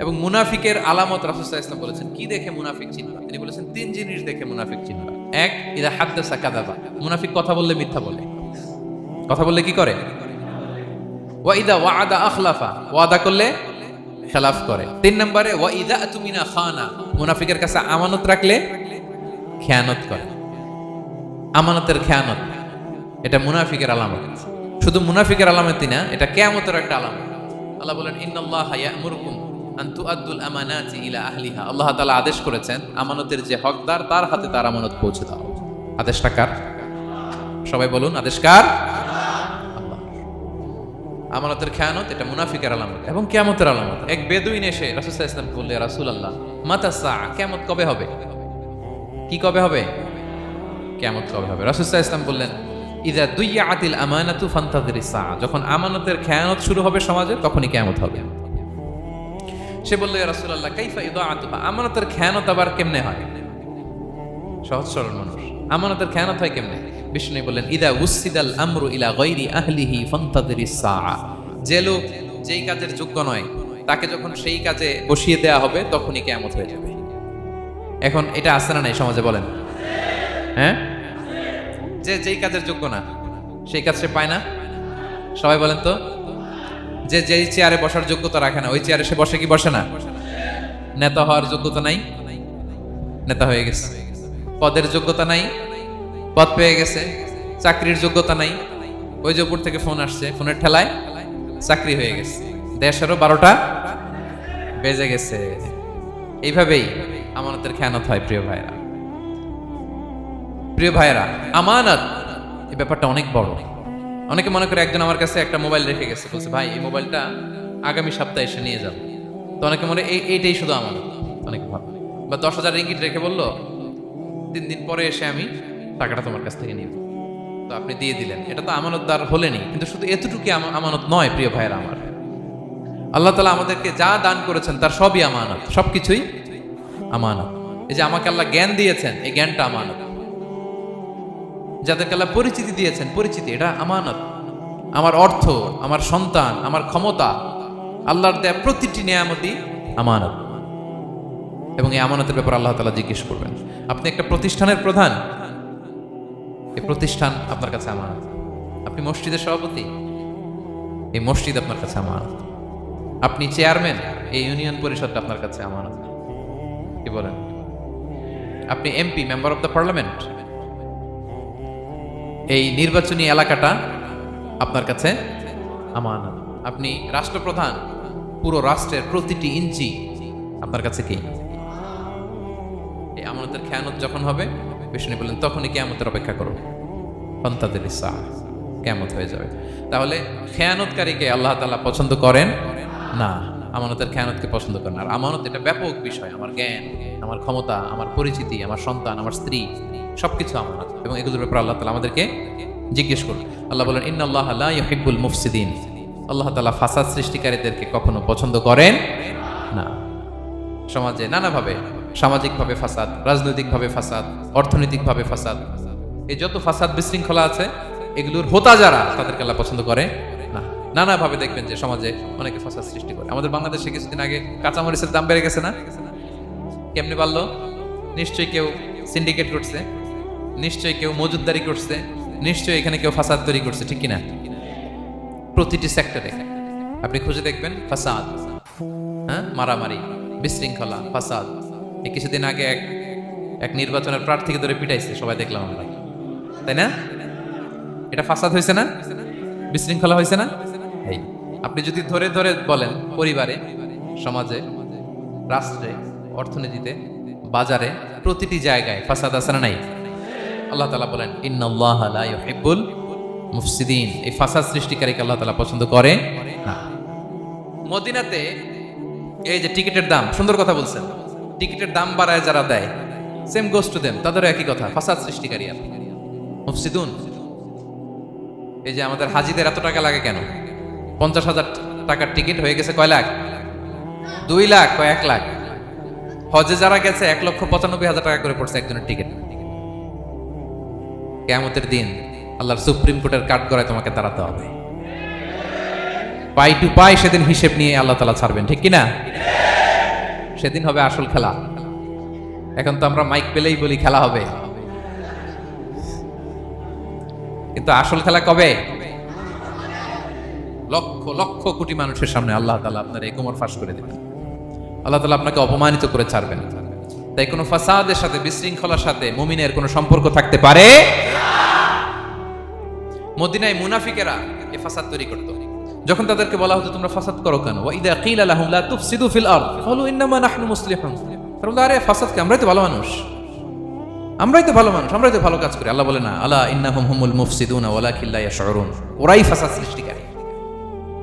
এবং মুনাফিকের আলামত বলেছেন, কি দেখে মুনাফিক চিনবা বলেছেন, তিন দেখে মুনাফিক চিনবা মুনাফিক কথা বললে মিথ্যা বলে। কথা বললে কি করে? ওয়া ইদা ওয়াদা ওয়াদা করলে খেলাফ করে। তিন নম্বরে, ওয়া ইদা তুমিনা খানা। মুনাফিকের কাছে আমানত রাখলে খেয়ানত করে। আমানতের খেয়ানত। এটা মুনাফিকের আলামত। শুধু মুনাফিকের আলামতই না, এটা কেয়ামতের একটা আলামত। আল্লাহ বলেন, ইন্নাল্লাহ ইয়ামুরকুম আন তুআদ্দুল আমানাতি ইলা আহলিহা। আল্লাহ তাআলা আদেশ করেছেন, আমানতের যে হকদার, তার হাতে তার আমানত পৌঁছে দাও। আদেশটা কার? সবাই বলুন, আদেশ কার? আমানতের খেয়ানত, এটা মুনাফিকের আলামত এবং কেয়ামতের আলামত। এক বেদুইন এসে রাসূল ইসলাম বললে রাসূল আল্লাহ মাতা সা কেয়ামত কবে হবে? কি কবে হবে? কেমন কবে হবে? রাসুসাহ ইসলাম বললেন ইদা দুইয়া আতিল আমানাতু ফান্তাদের যখন আমানতের খেয়ানত শুরু হবে সমাজে তখনই কেমত হবে। সে বলল রাসুল্লাহ কাইফা ইদা আতুহা আমানতের খেয়ানত আবার কেমনে হয়? সহজ সরল মানুষ। আমানতের খেয়ানত হয় কেমনে? বিষ্ণু বললেন, ইদা উসিদাল আমরু ইলা গৈরি আহলিহি ফান্তাদের যে লোক যেই কাজের যোগ্য নয়, তাকে যখন সেই কাজে বসিয়ে দেয়া হবে, তখনই কেমত হয়ে যাবে। এখন এটা আসে না নাই সমাজে বলেন। হ্যাঁ? যে যেই কাজের যোগ্য না, সেই কাজ সে পায় না। সবাই বলেন তো? যে যেই চেয়ারে বসার যোগ্যতা রাখে না, ওই চেয়ারে সে বসে কি বসে না? নেতা হওয়ার যোগ্যতা নাই? নেতা হয়ে গেছে। পদের যোগ্যতা নাই? পদ পেয়ে গেছে। চাকরির যোগ্যতা নাই? ওই যে উপর থেকে ফোন আসছে, ফোনের ঠেলায় চাকরি হয়ে গেছে। দেশেরও বারোটা বেজে গেছে। এইভাবেই আমানতের খেয়ানত হয়, প্রিয় ভাইরা। প্রিয় ভাইরা আমানত এই ব্যাপারটা অনেক বড়। অনেকে মনে করে একজন আমার কাছে একটা মোবাইল রেখে গেছে, বলছে, ভাই, এই মোবাইলটা আগামী সপ্তাহে এসে নিয়ে যাব তো অনেকে মনে, এই, এইটাই শুধু আমানত। অনেক ভালো। বা দশ হাজার রিঙ্গিট রেখে বলল, তিন দিন পরে এসে আমি টাকাটা তোমার কাছ থেকে নিব। তো আপনি দিয়ে দিলেন। এটা তো আমানত আমানতদার হলেনি কিন্তু শুধু এতটুকু আমা- আমানত নয়, প্রিয় ভাইরা আমার। আল্লাহ তালা আমাদেরকে যা দান করেছেন, তার সবই আমানত, সবকিছুই আমানত। এই যে আমাকে আল্লাহ জ্ঞান দিয়েছেন, এই জ্ঞানটা আমানত। যাদেরকে আল্লাহ পরিচিতি দিয়েছেন, পরিচিতি, এটা আমানত। আমার অর্থ, আমার সন্তান, আমার ক্ষমতা, আল্লাহর দেয়া প্রতিটি নিয়ামতই আমানত। এবং এই আমানতের ব্যাপারে আল্লাহ তালা জিজ্ঞেস করবেন, আপনি একটা প্রতিষ্ঠানের প্রধান? এই প্রতিষ্ঠান আপনার কাছে আমানত। আপনি মসজিদের সভাপতি? এই মসজিদ আপনার কাছে আমানত। আপনি চেয়ারম্যান? এই ইউনিয়ন পরিষদটা আপনার কাছে আমানত। কি বলেন? আপনি MP, member of the parliament? এই নির্বাচনী এলাকাটা আপনার কাছে? আমানত। আপনি রাষ্ট্রপ্রধান পুরো রাষ্ট্রের প্রতিটি ইঞ্চি আপনার কাছে কি? এই আমানতের খেয়ানত যখন হবে বিষ্ণু বললেন তখনই কেয়ামতের অপেক্ষা করো সন্তাদের ইসা কেয়ামত হয়ে যাবে। তাহলে খেয়ানতকারীকে আল্লাহ তাআলা পছন্দ করেন? না আমানতের খেয়ানতকে পছন্দ করেন আর আমানত এটা ব্যাপক বিষয়। আমার জ্ঞান আমার ক্ষমতা আমার পরিচিতি আমার সন্তান আমার স্ত্রী। সবকিছু আমানত এবং এগুলোর ব্যাপারে আল্লাহ তাআলা আমাদেরকে জিজ্ঞেস করুন আল্লাহ বলেন, ইন্নাল্লাহ লা ইউহিব্বুল মুফসিদিন। আল্লাহ তাআলা ফাসাদ সৃষ্টিকারীদেরকে কখনো পছন্দ করেন না। সমাজে নানাভাবে, সামাজিকভাবে ফাসাদ, রাজনৈতিকভাবে ফাসাদ, অর্থনৈতিকভাবে ফাসাদ, এই যত ফাসাদ বিশৃঙ্খলা আছে, এগুলোর হোতা যারা, তাদেরকে আল্লাহ পছন্দ করে না। নানাভাবে দেখবেন যে সমাজে অনেকে ফাসাদ সৃষ্টি করে। আমাদের বাংলাদেশে কিছুদিন আগে কাঁচামরিচের দাম বেড়ে গেছে না? কেমনি পারল নিশ্চয়ই কেউ সিন্ডিকেট করছে। নিশ্চয়ই কেউ মজুদদারি করছে, নিশ্চয়ই এখানে কেউ ফাসাদ তৈরি করছে, ঠিক কিনা? প্রতিটি সেক্টরে আপনি খুঁজে দেখবেন, ফাসাদ হ্যাঁ? মারামারি, বিশৃঙ্খলা, ফাসাদ। এই কিছুদিন আগে এক এক নির্বাচনের প্রার্থীকে ধরে পিটাইছে, সবাই দেখলাম আমরা। তাই না? এটা ফাসাদ হয়েছে না? বিশৃঙ্খলা হয়েছে না? এই, আপনি যদি ধরে ধরে বলেন, পরিবারে, সমাজে, রাষ্ট্রে, অর্থনীতিতে, বাজারে, প্রতিটি জায়গায় ফাসাদ আছে না নাই? আল্লাহ তালা বলেন, ইন্নাল্লাহ মুফসিদিন। এই ফাসাদ সৃষ্টিকারীকে আল্লাহ তালা পছন্দ করে মদিনাতে এই যে টিকিটের দাম, সুন্দর কথা বলছেন, টিকিটের দাম বাড়ায় যারা দেয় সেম গোস টু দেম তাদেরও একই কথা, ফাসাদ সৃষ্টিকারী আর মুফসিদুন, এই যে আমাদের হাজিদের এত টাকা লাগে কেন? পঞ্চাশ হাজার টাকার টিকিট হয়ে গেছে কয় লাখ? দুই লাখ, কয় এক লাখ? হজে যারা গেছে, এক লক্ষ পঁচানব্বই হাজার টাকা করে পড়ছে একজনের টিকিট। কেয়ামতের দিন আল্লাহর সুপ্রিম কোর্টের কাঠ গড়ায় তোমাকে তাড়াতে হবে। পাই টু পাই সেদিন হিসেব নিয়ে আল্লাহ তালা ছাড়বেন, ঠিক কিনা? সেদিন হবে আসল খেলা। এখন তো আমরা মাইক পেলেই বলি খেলা হবে। কিন্তু আসল খেলা কবে? লক্ষ লক্ষ কোটি মানুষের সামনে আল্লাহ তালা আপনার এই কোমর ফাঁস করে দেবেন। আল্লাহ তালা আপনাকে অপমানিত করে ছাড়বেন। তাই কোনো ফাসাদের সাথে, বিশৃঙ্খলার সাথে, মুমিনের কোনো সম্পর্ক থাকতে পারে? মদিনায় মুনাফিকেরা এ ফাসাদ তৈরি করত। যখন তাদেরকে বলা হতো, তোমরা ফাসাদ করো কেন? ওয়া ইদা কিলা লাহুম, লা তুফসিদু ফিল আরদ। ক্বালু ইন্নামা নাহনু মুসলিহুন। তারা আরে ফাসাদ কি আমরাই তো ভালো মানুষ। আমরাই তো ভালো মানুষ, আমরাই তো ভালো কাজ করি। আল্লাহ বলে, না, আলা ইন্নাহুম হুমুল মুফসিদুনা, ওয়ালাকিন লা ইয়াশউরুন। ওরাই ফাসাদ সৃষ্টিকারী।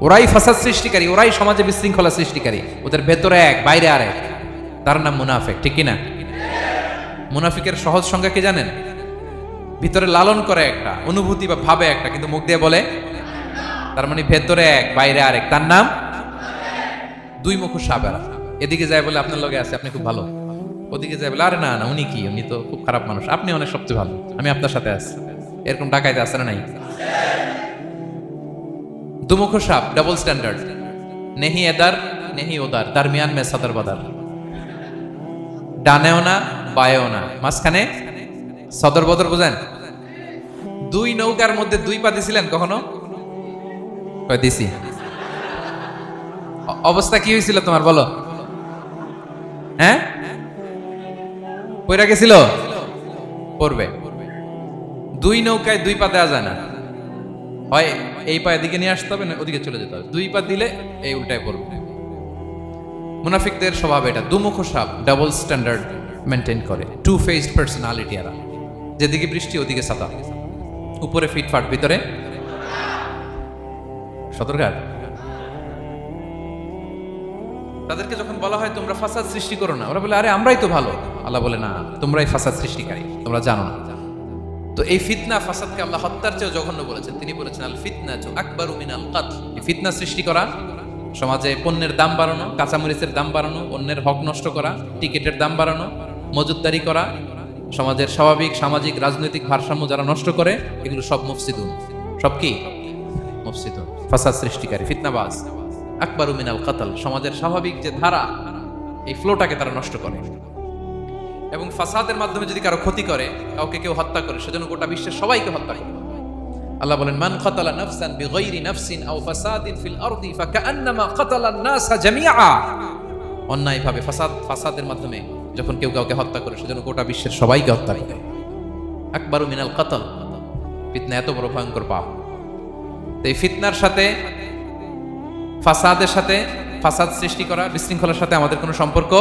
ওরাই ফাসাদ সৃষ্টিকারী, ওরাই সমাজে বিশৃঙ্খলা সৃষ্টিকারী। ওদের ভেতরে এক, বাইরে আর এক তার নাম মুনাফেক, ঠিক কিনা? মুনাফিকের সহজ সংজ্ঞা কি জানেন? ভিতরে লালন করে একটা, অনুভূতি বা ভাবে একটা, কিন্তু মুখ দিয়ে বলে, তার মানে ভেতরে এক, বাইরে আরেক। তার নাম? দুই মুখ সাবেরা। এদিকে যায় বলে, আপনার লগে আছে, আপনি খুব ভালো। ওদিকে যায় বলে, আরে না না, উনি কি? উনি তো খুব খারাপ মানুষ। আপনি অনেক সবচেয়ে ভালো। আমি আপনার সাথে আছি। এরকম ডাকাইতে আছে না নাই? দুমুখ সাপ ডাবল স্ট্যান্ডার্ড নেহি এদার, নেহি ওদার দারমিয়ান মে সাদার বাদার। ডানেও না, বায়েও না। মাঝখানে সদর বদর বুঝেন? দুই নৌকার মধ্যে দুই পা দিছিলেন কখনো? দিছি। অবস্থা কি হয়েছিল তোমার, বলো। হ্যাঁ? পয়রা গেছিল? পড়বে। দুই নৌকায় দুই পা দেওয়া যায় না। হয় এই পা এদিকে নিয়ে আসতে হবে না, ওদিকে চলে যেতে হবে। দুই পা দিলে এই উল্টায় পড়বে। মুনাফিকদের স্বভাব এটা। দুমুখ সাপ ডাবল স্ট্যান্ডার্ড মেনটেন করে। টু ফেসড পার্সোনালিটি এরা। যেদিকে বৃষ্টি, ওদিকে ছাতা উপরে ফিটফাট ভিতরে সতর্কার। তাদেরকে যখন বলা হয়, তোমরা ফাসাদ সৃষ্টি করো না, ওরা বলে, আরে, আমরাই তো ভালো। আল্লাহ বলে, না, তোমরাই ফাসাদ সৃষ্টিকারী, তোমরা জানো না। তো এই ফিতনা ফাসাদকে আল্লাহ হত্যার চেয়েও জঘন্য বলেছেন। তিনি বলেছেন, আল ফিতনা চো আকবর মিনাল কাতল। এই ফিতনা সৃষ্টি করা, সমাজে পণ্যের দাম বাড়ানো, কাঁচামরিচের দাম বাড়ানো অন্যের হক নষ্ট করা, টিকিটের দাম বাড়ানো মজুদদারি করা সমাজের স্বাভাবিক, সামাজিক, রাজনৈতিক ভারসাম্য যারা নষ্ট করে, এগুলো সব মুফসিদুন। সব কি? মুফসিদুন। ফাসাদ সৃষ্টিকারী, ফিতনাবাজ। আকবর মিনাল কাতাল, সমাজের স্বাভাবিক যে ধারা, এই ফ্লোটাকে তারা নষ্ট করে। এবং ফাসাদের মাধ্যমে যদি কারও ক্ষতি করে, কাউকে কেউ হত্যা করে, সেজন্য গোটা বিশ্বের সবাইকে হত্যা করে। আল্লাহ বলেন, মান খাতালা নাফসান বিগাইরি নাফসিন আও ফাসাদিন ফিল আরদি ফাকান্নামা খাতালা নাসা জামিআ। অন্যায়ভাবে ফাসাদ, ফাসাদের মাধ্যমে যখন কেউ কাউকে হত্যা করে, সেজন্য গোটা বিশ্বের সবাইকে হত্যা করে। আকবারু মিনাল কাতল। ফিতনা এত বড় ভয়ঙ্কর পাপ। এই ফিতনার সাথে, ফাসাদের সাথে, ফাসাদ সৃষ্টি করা বিশৃঙ্খলার সাথে আমাদের কোনো সম্পর্ক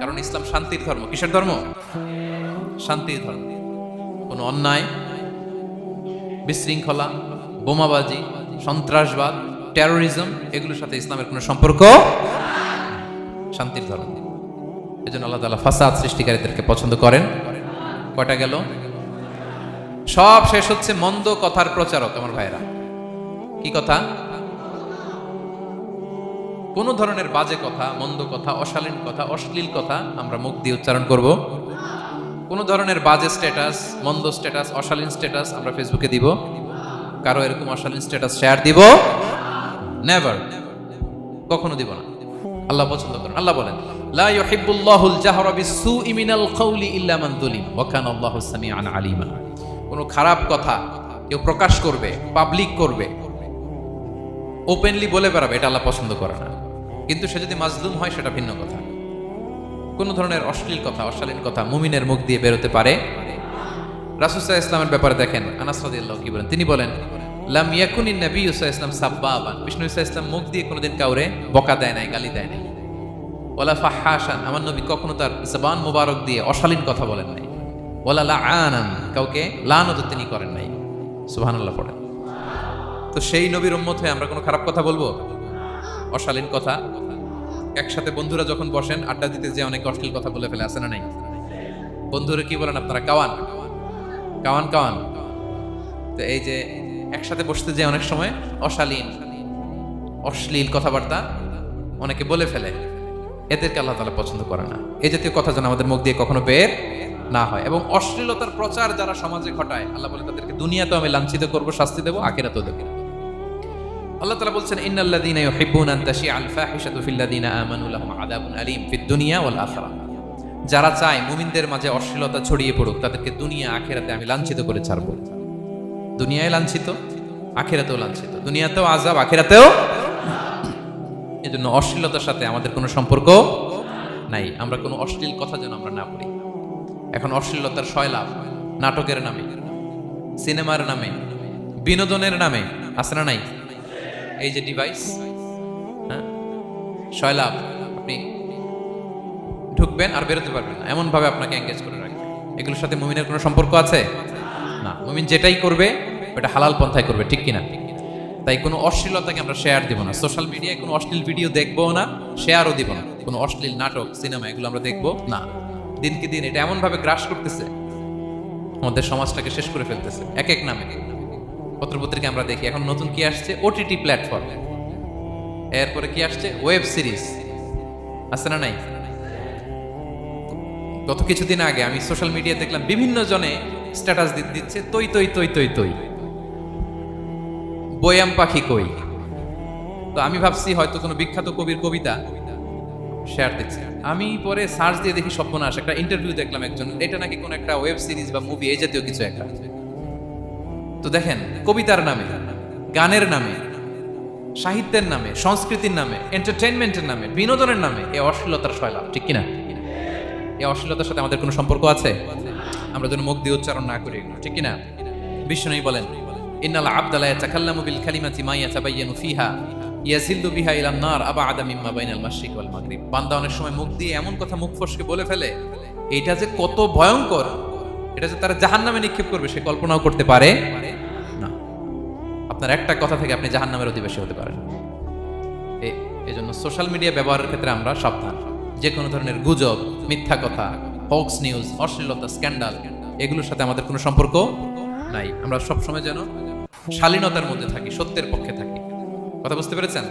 কারণ ইসলাম শান্তির ধর্ম। কিসের ধর্ম? শান্তির ধর্ম। কোনো অন্যায়, বিশৃঙ্খলা, বোমাবাজি, সন্ত্রাসবাদ টেরোরিজম এগুলোর সাথে ইসলামের কোনো সম্পর্ক শান্তির ধর্ম। এই জন্য আল্লাহ তালা ফাসাদ সৃষ্টিকারীদেরকে পছন্দ করেন। কয়টা গেল? সব শেষ হচ্ছে মন্দ কথার প্রচারক, আমার ভাইরা কি কথা? কোন ধরনের বাজে কথা, মন্দ কথা, অশালীন কথা, অশ্লীল কথা আমরা মুখ দিয়ে উচ্চারণ করব। কোন ধরনের বাজে স্ট্যাটাস মন্দ স্ট্যাটাস অশালীন স্ট্যাটাস আমরা ফেসবুকে দিব। কারও এরকম অশালীন স্ট্যাটাস শেয়ার দিব? নেভার কখনো দিব না। আল্লাহ পছন্দ করেন। আল্লাহ বলেন। লা খারাপ কথা কেউ প্রকাশ করবে পাবলিক করবে ওপেনলি বলে বেড়াবে, এটা আল্লাহ পছন্দ করে না। কিন্তু সে যদি মাজলুম হয়, সেটা ভিন্ন কথা। কোন ধরনের অশ্লীল কথা, অশালীন কথা মুমিনের মুখ দিয়ে বেরোতে পারে। রাসুসাহ ইসলামের ব্যাপারে দেখেন, আনাস কি বলেন? তিনি বলেন, লাম ইয়াকুনি নবী ইসা ইসলাম সাব্বাবান। বিষ্ণু ইসা ইসলাম মুখ দিয়ে কোনোদিন কাউরে বকা দেয় নাই, গালি দেয় নাই। ওলা ফাহাসান আমার নবী কখনো তার জবান মুবারক দিয়ে অশালীন কথা বলেন নাই। ওলা লা আনান কাউকে লানত তিনি করেন নাই। সুবহানাল্লাহ পড়েন। তো সেই নবীর উম্মত হয়ে আমরা কোনো খারাপ কথা বলব? অশালীন কথা। একসাথে বন্ধুরা যখন বসেন, আড্ডা দিতে যে অনেক অশ্লীল কথা বলে ফেলে আসে না নাই? বন্ধুরা কি বলেন আপনারা? কাওয়ান। কাওয়ান কাওয়ান। তো এই যে একসাথে বসতে যে অনেক সময় অশালীন, অশ্লীল কথাবার্তা অনেকে বলে ফেলে। এদেরকে আল্লাহ তালা পছন্দ করে না। এই জাতীয় কথা যেন আমাদের মুখ দিয়ে কখনো বের না হয় এবং অশ্লীলতার প্রচার যারা সমাজে ঘটায়, আল্লাহ বলে তাদেরকে দুনিয়াতেও আমি লাঞ্ছিত করব, শাস্তি দেবো, আখেরাতেও দেবো। আল্লাহ তাআলা বলছেন, ইন্নাল্লাযীনা ইউহিব্বুনা আন তাশিআ আল ফাহিশাতু ফিল্লাযীনা আমানু আলীম ফিদ দুনিয়া ওয়াল যারা চায় মুমিনদের মাঝে অশ্লীলতা ছড়িয়ে পড়ুক, তাদেরকে দুনিয়া, আখেরাতে আমি লাঞ্ছিত করে ছাড়বো। দুনিয়ায় লাঞ্ছিত, আখেরাতেও লাঞ্ছিত। দুনিয়াতেও আযাব, আখেরাতেও এজন্য অশ্লীলতার সাথে আমাদের কোনো সম্পর্ক নাই। আমরা কোনো অশ্লীল কথা যেন আমরা না বলি। এখন অশ্লীলতার শয়লাভ নাটকের নামে, সিনেমার নামে, বিনোদনের নামে আছে না নাই? এই যে ডিভাইস হ্যাঁ? শয়লাভ আপনি ঢুকবেন আর বেরোতে পারবেন না। এমন ভাবে আপনাকে এঙ্গেজ করে রাখবে এগুলোর সাথে মুমিনের কোনো সম্পর্ক আছে? না। মুমিন যেটাই করবে, ওটা হালাল পন্থায় করবে, ঠিক কিনা? তাই কোনো অশ্লীলতাকে আমরা শেয়ার দিব না। সোশ্যাল মিডিয়ায় কোনো অশ্লীল ভিডিও দেখব না শেয়ারও দিব না। কোনো অশ্লীল নাটক সিনেমা এগুলো আমরা দেখব না। দিনকে দিন এটা এমনভাবে গ্রাস করতেছে, আমাদের সমাজটাকে শেষ করে ফেলতেছে, এক এক নামে। পত্রপত্রিকা আমরা দেখি, এখন নতুন কি আসছে? ওটিটি প্ল্যাটফর্ম এরপরে কি আসছে? ওয়েব সিরিজ আছে না নাই? গত কিছুদিন আগে আমি সোশ্যাল মিডিয়া দেখলাম, বিভিন্ন জনে স্ট্যাটাস দিচ্ছে, তৈ তৈ তৈ তৈ তৈ। বয়াম পাখি কই? তো আমি ভাবছি হয়তো কোনো বিখ্যাত কবির কবিতা শেয়ার দিচ্ছে আমি পরে সার্চ দিয়ে দেখি সর্বনাশ একটা ইন্টারভিউ দেখলাম একজন, এটা নাকি কোন একটা ওয়েব সিরিজ বা মুভি এই জাতীয় কিছু একটা। তো দেখেন, কবিতার নামে, গানের নামে, সাহিত্যের নামে, সংস্কৃতির নামে এন্টারটেনমেন্টের নামে, বিনোদনের নামে এই অশ্লীলতার শয়লাভ ঠিক কিনা? এই অশ্লীলতার সাথে আমাদের কোনো সম্পর্ক আছে? আমরা যেন মুখ দিয়ে উচ্চারণ না করি ঠিক কিনা? বিষ্ণু বলেন ইন্নাল আবদালা ইয়াতাকাল্লামু বিল কালিমাতি মা ইয়াতাবায়ানু ফিহা ইয়াজিল্লু বিহা ইলান নার আবাআদা মিম্মা বাইনাল মাশরিক ওয়াল মাগরিব। বান্দা অনেক সময় মুখ দিয়ে এমন কথা মুখ ফসকে বলে ফেলে এটা যে কত ভয়ঙ্কর, এটা যে তারা জাহান্নামে নিক্ষেপ করবে, সে কল্পনাও করতে পারে না। আপনার একটা কথা থেকে আপনি জাহান্নামের অধিবাসী হতে পারেন। এ- এজন্য সোশ্যাল মিডিয়া ব্যবহারের ক্ষেত্রে আমরা সাবধান। যে কোনো ধরনের গুজব, মিথ্যা কথা হক্স নিউজ অশ্লীলতা স্ক্যান্ডাল এগুলোর সাথে আমাদের কোনো সম্পর্ক নাই। আমরা সবসময় যেন শালীনতার মধ্যে থাকি সত্যের পক্ষে থাকি। কথা বুঝতে পেরেছেন?